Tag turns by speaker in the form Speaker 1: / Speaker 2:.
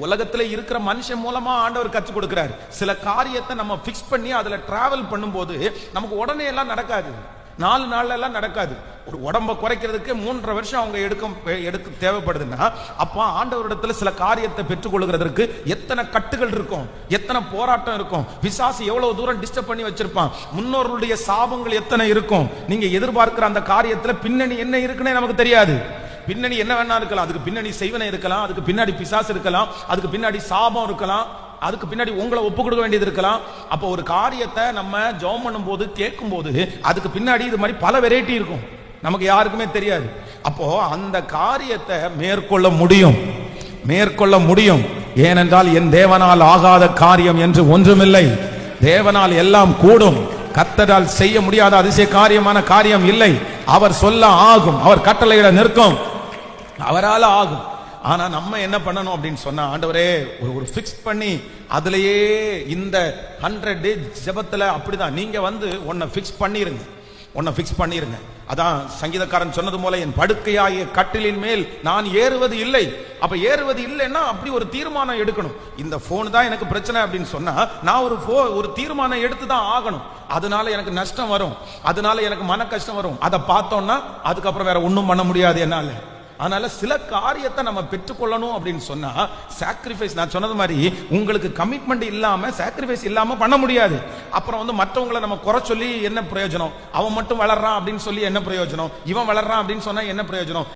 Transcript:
Speaker 1: உலகத்துல இருக்கிற மனுஷன் மூலமா ஆண்டவர் கற்றுக் கொடுக்கிறார். சில காரியத்தை நம்ம ஃபிக்ஸ் பண்ணி அதுல டிராவல் பண்ணும்போது நமக்கு உடனே எல்லாம் நடக்காது. நாலு நாள்ல எல்லாம் நடக்காது. ஒரு உடம்ப குறைக்கிறதுக்கு மூன்றரை வருஷம் அவங்க எடுக்க எடுக்க தேவைப்படுதுன்னா அப்ப ஆண்டவரிடத்துல சில காரியத்தை பெற்றுக்கொள்கிறதற்கு எத்தனை கட்டுகள் இருக்கும் எத்தனை போராட்டம் இருக்கும் பிசாசு எவ்வளவு தூரம் டிஸ்டர்ப் பண்ணி வச்சிருப்பான் முன்னோர்களுடைய சாபங்கள் எத்தனை இருக்கும் நீங்க எதிர்பார்க்கிற அந்த காரியத்துல பின்னணி என்ன இருக்குன்னே நமக்கு தெரியாது. பின்னணி என்ன வேணா இருக்கலாம். அதுக்கு பின்னணி செய்வனை இருக்கலாம். அதுக்கு பின்னாடி பிசாசு இருக்கலாம். அதுக்கு பின்னாடி சாபம் இருக்கலாம். அதுக்கு பின்னாடி உங்களை ஒப்பு கொடுக்க வேண்டியது இருக்கலாம். அப்போ ஒரு காரியத்தை நம்ம ஜெபம் பண்ணும்போது கேட்கும் போது அதுக்கு பின்னாடி இது மாதிரி பல வெரைட்டி இருக்கும். நமக்கு யாருக்குமே தெரியாது. அப்போ அந்த காரியத்தை மேற்கொள்ள முடியும். மேற்கொள்ள முடியும். ஏனென்றால் என் தேவனால் ஆகாத காரியம் என்று ஒன்றுமில்லை. தேவனால் எல்லாம் கூடும். கத்தரால் செய்ய முடியாத அதிசய காரியமான காரியம் இல்லை. அவர் சொல்ல ஆகும். அவர் கட்டளையிட நிற்கும். அவரால் ஆகும். ஆனா நம்ம என்ன பண்ணணும் அப்படின்னு சொன்னா ஆண்டவரே ஒரு ஒரு ஃபிக்ஸ் பண்ணி அதுலயே இந்த ஹண்ட்ரட் டே ஜபத்துல அப்படிதான். நீங்க வந்து உன்னை ஃபிக்ஸ் பண்ணிருங்க. உன்னை ஃபிக்ஸ் பண்ணிருங்க. அதான் சங்கீதக்காரன் சொன்னது போல என் படுக்கையாகிய கட்டிலின் மேல் நான் ஏறுவது இல்லை. அப்ப ஏறுவது இல்லைன்னா அப்படி ஒரு தீர்மானம் எடுக்கணும். இந்த போன் தான் எனக்கு பிரச்சனை அப்படின்னு சொன்னா நான் ஒரு போ ஒரு தீர்மானம் எடுத்து தான் ஆகணும். அதனால எனக்கு நஷ்டம் வரும். அதனால எனக்கு மன கஷ்டம் வரும். அதை பார்த்தோம்னா அதுக்கப்புறம் வேற ஒன்றும் பண்ண முடியாது என்னால. அதனால சில காரியத்தை நம்ம பெற்றுக்கொள்ளணும் அப்படின்னு சொன்னா சாக்ரிஃபைஸ் நான் சொன்னது மாதிரி உங்களுக்கு கமிட்மெண்ட் இல்லாம சாக்ரிஃபைஸ் இல்லாம பண்ண முடியாது. அப்புறம் வந்து மற்றவங்களை நம்ம குறை சொல்லி என்ன பிரயோஜனம்? அவன் மட்டும் வளர்றான் அப்படின்னு சொல்லி என்ன பிரயோஜனம்? இவன் வளர்றான் அப்படின்னு சொன்னா என்ன பிரயோஜனம்?